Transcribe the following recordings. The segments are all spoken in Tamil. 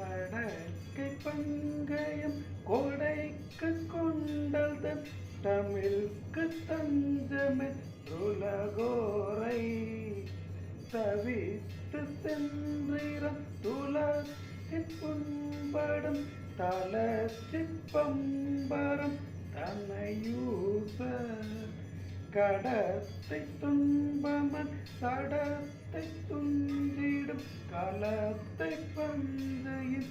கடற்கை பங்கயம் கோடைக்கு கொண்டல் தன் தமிழ்க்கு தஞ்சமே துலகோரை தவித்து சென்றிரம் துலத்தின் புண்படும் தளர்ச்சி பம்பரம் தன்னையூச கடத்தை துன்பமன் சடத்தை காலத்தை களத்தை பஞ்சையின்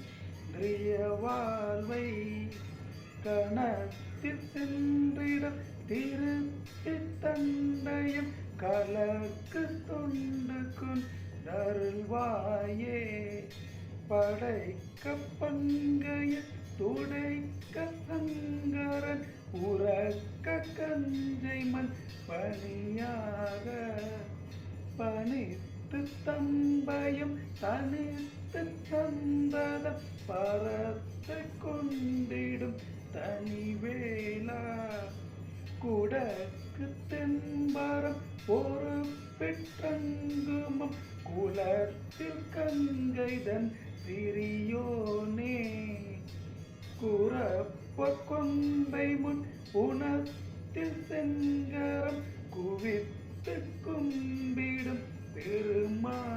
பிரிய வாழ்வை கணத்தில் சென்றிட திருப்பி தண்டையும் கலக்கு தொண்டு கொண்டருள்வாயே படைக்க பங்கைய துடைக்க சங்கரன் உறக்க கஞ்சை மண் பணியாக தனித்து தம்பயம் தனித்து தந்ததம் பரத்து கொண்டிடும் தனிவேலா. குடக்கு தென்பரம் பொறுப்பிட்டங்குமம் குலத்தில் கங்கைதன் சிறியோனே குறப்ப கொம்பை முன் உணத்தில் செங்கரம் குவித்து கும்பிடும் hermano.